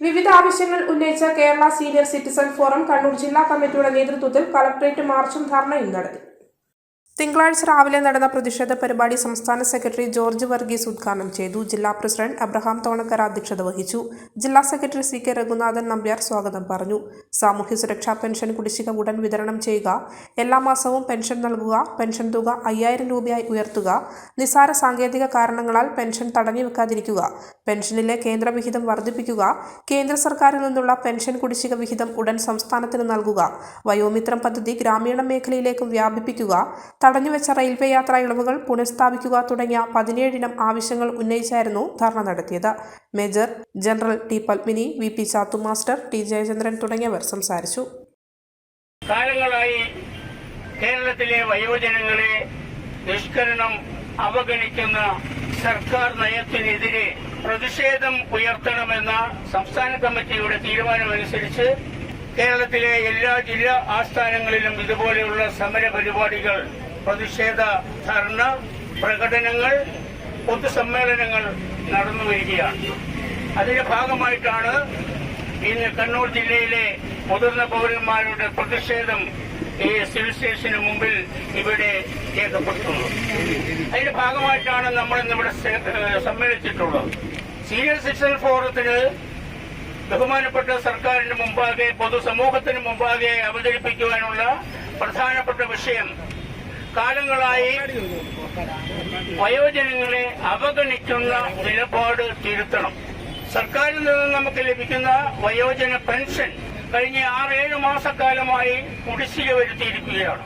വിവിധ ആവശ്യങ്ങൾ ഉന്നയിച്ച Kerala senior citizen forum Kannur ജില്ലാ കമ്മിറ്റിയുടെ നേതൃത്വത്തിൽ കളക്ടറേറ്റ് മാർച്ചും ധർണയും നടത്തി തിങ്കളാഴ്ച രാവിലെ നടന്ന പ്രതിഷേധ പരിപാടി സംസ്ഥാന സെക്രട്ടറി ജോർജ് വർഗീസ് ഉദ്ഘാടനം ചെയ്തു. ജില്ലാ പ്രസിഡന്റ് അബ്രഹാം തോണക്കര അധ്യക്ഷത വഹിച്ചു. ജില്ലാ secretary C K Raghunathan Nambiar സ്വാഗതം പറഞ്ഞു. സാമൂഹ്യ സുരക്ഷാ പെൻഷൻ കുടിശ്ശിക ഉടൻ വിതരണം ചെയ്യുക. എല്ലാ മാസവും പെൻഷൻ നൽകുക. പെൻഷൻ തുക അയ്യായിരം രൂപയായി ഉയർത്തുക. നിസാര സാങ്കേതിക കാരണങ്ങളാൽ പെൻഷൻ തടഞ്ഞു വെക്കാതിരിക്കുക. പെൻഷനിലെ കേന്ദ്രവിഹിതം വർദ്ധിപ്പിക്കുക. കേന്ദ്ര സർക്കാരിൽ നിന്നുള്ള പെൻഷൻ കുടിശ്ശിക വിഹിതം ഉടൻ സംസ്ഥാനത്തിന് നൽകുക. വയോമിത്രം പദ്ധതി ഗ്രാമീണ മേഖലയിലേക്കും വ്യാപിപ്പിക്കുക. തടഞ്ഞുവെച്ച റെയിൽവേ യാത്രാ ഇളവുകൾ പുനഃസ്ഥാപിക്കുക തുടങ്ങിയ പതിനേഴിനം ആവശ്യങ്ങൾ ഉന്നയിച്ചായിരുന്നു ധർണ നടത്തിയത്. Major general T Padmini V P Chathu master T Jayachandran തുടങ്ങിയവർ സംസാരിച്ചു. കാലങ്ങളായി കേരളത്തിലെ വയോജനങ്ങളെ നിഷ്കരണം അവഗണിക്കുന്ന സർക്കാർ നയത്തിനെതിരെ പ്രതിഷേധം ഉയർത്തണമെന്ന സംസ്ഥാന കമ്മിറ്റിയുടെ തീരുമാനമനുസരിച്ച് കേരളത്തിലെ എല്ലാ ജില്ലാ ആസ്ഥാനങ്ങളിലും ഇതുപോലെയുള്ള സമര പരിപാടികൾ പ്രതിഷേധ ധർണ പ്രകടനങ്ങൾ പൊതുസമ്മേളനങ്ങൾ നടന്നു വരികയാണ്. അതിന്റെ ഭാഗമായിട്ടാണ് ഇന്ന് കണ്ണൂർ ജില്ലയിലെ മുതിർന്ന പൗരന്മാരുടെ പ്രതിഷേധം ഈ സിവിൽ സ്റ്റേഷന് മുമ്പിൽ ഇവിടെ രേഖപ്പെടുത്തുന്നു. അതിന്റെ ഭാഗമായിട്ടാണ് നമ്മൾ ഇന്നിവിടെ സമ്മേളിച്ചിട്ടുള്ളത്. സീനിയർ സിറ്റിസൺ ഫോറത്തിന് ബഹുമാനപ്പെട്ട സർക്കാരിന് മുമ്പാകെ പൊതുസമൂഹത്തിന് മുമ്പാകെ അവതരിപ്പിക്കുവാനുള്ള പ്രധാനപ്പെട്ട വിഷയം കാലങ്ങളായി വയോജനങ്ങളെ അവഗണിക്കുന്ന നിലപാട് തിരുത്തണം. സർക്കാരിൽ നിന്ന് നമുക്ക് ലഭിക്കുന്ന വയോജന പെൻഷൻ കഴിഞ്ഞ ആറേഴ് മാസക്കാലമായി കുടിശ്ശിക വരുത്തിയിരിക്കുകയാണ്.